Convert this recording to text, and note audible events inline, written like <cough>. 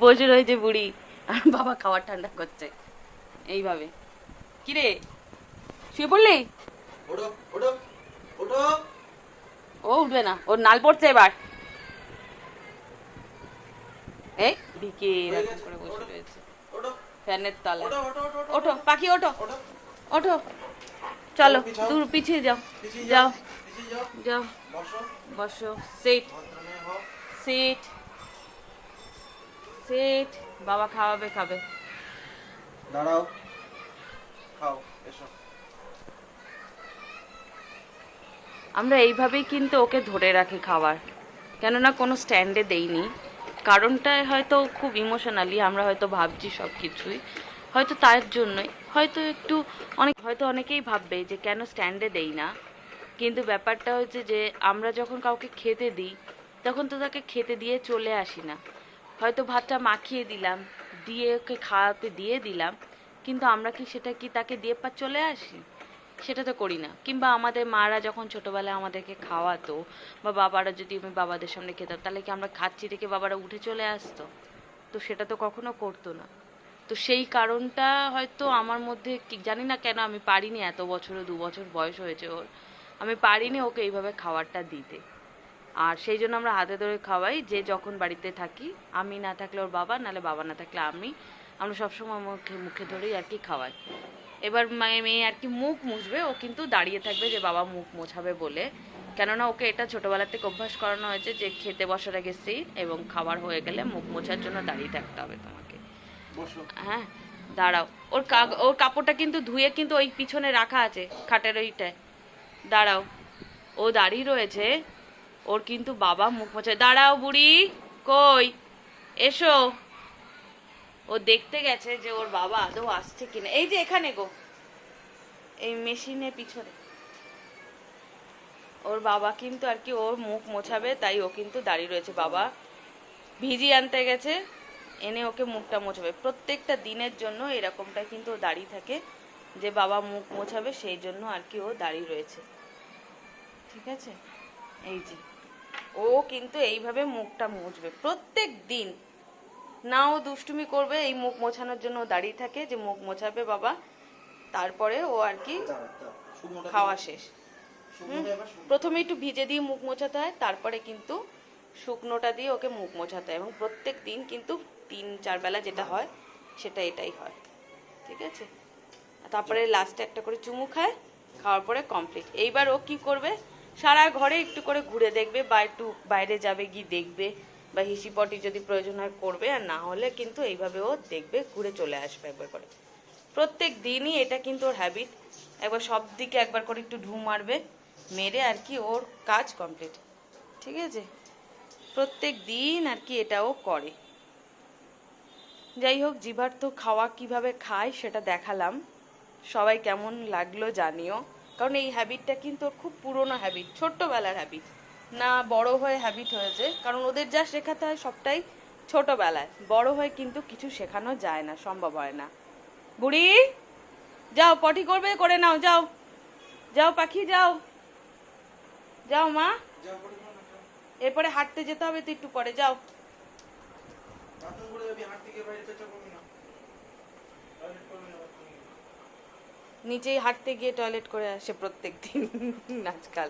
বসে রয়েছে বুড়ি। আর বাবা খাবার ঠান্ডা করছে। এইভাবে। কিরে? শুয়ে পড়লি? ও উঠবে না। ওর নাল পড়ছে এবার। এই ভিকে এরকম করে বসে রয়েছে। ওঠো। ফ্যানের তলায়। পাখি ওঠো। ওঠো। চলো দূর পিছিয়ে যাও। যাও। যাও। বসো। সিট সিট সিট বাবা খাওয়াবে খাবে। দাঁড়াও। খাও এসো। আমরা এইভাবেই কিন্তু ওকে ধরে রাখি খাবার। কেননা কোনো স্ট্যান্ডে দেইনি। কারণটা হয়তো খুব ইমোশনালি আমরা হয়তো ভাবছি সব কিছুই হয়তো তার জন্যই। হয়তো একটু অনেক হয়তো অনেকেই ভাববে যে কেন স্ট্যান্ডে দেই না। কিন্তু ব্যাপারটা হচ্ছে যে, আমরা যখন কাউকে খেতে দিই, তখন তো তাকে খেতে দিয়ে চলে আসি না। হয়তো ভাতটা মাখিয়ে দিলাম, দিয়ে ওকে খাওয়াতে দিয়ে দিলাম, কিন্তু আমরা কি সেটা কি তাকে দিয়ে পা চলে আসি? সেটা তো করি না। কিংবা আমাদের মারা যখন ছোটবেলায় আমাদেরকে খাওয়াতো, বা বাবারা যদি আমি বাবাদের সামনে খেতাম, তাহলে কি আমরা খাচ্ছি দেখে বাবারা উঠে চলে আসতো? তো সেটা তো কখনো করতো না। তো সেই কারণটা হয়তো আমার মধ্যে জানি না কেন আমি পারিনি, এত বছরও দু বছর বয়স হয়েছে ওর। আমি পারিনি ওকে এইভাবে খাবারটা দিতে। আর সেই জন্য আমরা হাতে ধরে খাওয়াই যে যখন বাড়িতে থাকি আমি না থাকলে ওর বাবা নাহলে বাবা না থাকলে আমি। আমরা সবসময় মুখে মুখে ধরেই আর কি খাওয়াই। এবার মেয়ে মেয়ে আর কি মুখ মুছবে ও কিন্তু দাঁড়িয়ে থাকবে যে বাবা মুখ মোছাবে বলে। কেননা ওকে এটা ছোটবেলা থেকে অভ্যাস করানো হয়েছে যে খেতে বসার আগে সিট এবং খাবার হয়ে গেলে মুখ মোছার জন্য দাঁড়িয়ে থাকতে হবে তোমাকে। হ্যাঁ দাঁড়াও। ওর কাগ ওর কাপড়টা কিন্তু ধুয়ে কিন্তু ওই পিছনে রাখা আছে খাটের ওইটায়। দাঁড়াও। ও দাঁড়িয়ে রয়েছে। ওর কিন্তু বাবা মুখ মোছা। দাঁড়াও বুড়ি, কই? এসো। ও দেখতে গেছে যে ওর বাবা আদৌ আসছে কিনা। এই যে এখানে গো। এই মেশিনের পিছনে। ওর বাবা কিন্তু আর কি ওর মুখ মোছাবে, তাই ও কিন্তু দাঁড়িয়ে রয়েছে। বাবা ভিজি আনতে গেছে, এনে ওকে মুখটা মোছাবে। প্রত্যেকটা দিনের জন্য এরকমটা কিন্তু দাঁড়িয়ে থাকে। যে বাবা মুখ মোছাবে সেই জন্য আর কি ও দাঁড়িয়ে রয়েছে। ঠিক আছে? এই যে। ও কিন্তু এইভাবে মুখটা মুছবে প্রত্যেক দিন। না ও দুষ্টুমি করবে এই মুখ মোছানোর জন্য দাঁড়িয়ে থাকে যে মুখ মোছাবে বাবা। তারপরে ও আর কি খাওয়া শেষ। প্রথমে একটু ভিজে দিয়ে মুখ মোছাতে হয় তারপরে কিন্তু শুকনোটা দিয়ে ওকে মুখ মোছাতে হয় এবং প্রত্যেক দিন কিন্তু তিন চার বেলা যেটা হয় সেটা এটাই হয়। ঠিক আছে? তারপরে লাস্টে একটা করে চুমু খায়, খাওয়ার পরে কমপ্লিট এইবার ও কি করবে? সারা ঘরে একটু করে ঘুরে দেখবে বা একটু বাইরে যাবে, গিয়ে দেখবে বা হিসি পটি যদি প্রয়োজন হয় করবে, আর না হলে কিন্তু এইভাবে ও দেখবে, ঘুরে চলে আসবে একবার করে। প্রত্যেক দিনই এটা কিন্তু ওর হ্যাবিট একবার সব দিকে একবার করে একটু ঢু মারবে, মেরে আর কি ওর কাজ কমপ্লিট ঠিক আছে? প্রত্যেক দিন আর কি এটাও করে। যাই হোক, জিভার তো খাওয়া কীভাবে খায় সেটা দেখালাম। সবাই কেমন লাগল জানিও। কারণ এই হ্যাবিটটা কিন্তু ওর খুব পুরনো হ্যাবিট ছোট্টবেলার হ্যাবিট না বড় হয়ে হ্যাবিট হয়েছে, কারণ ওদের যা শেখাতে হয় সবটাই ছোটবেলায়। বড় হয়ে কিন্তু কিছু শেখানো যায় না, সম্ভব হয় না। বুড়ি, যাও, পটি করবে, করে নাও, যাও। যাও পাখি, যাও। যাও মা। এরপরে হাঁটতে যেতে হবে তো একটু পরে যাও বাথরুম করে যাবি, হাঁট থেকে বাইরে পেঁচা করবি না। টয়লেট করবি না বাথরুমে গিয়ে। নিচেই হাঁটতে গিয়ে টয়লেট করে আসে প্রত্যেক দিন <laughs> আজকাল।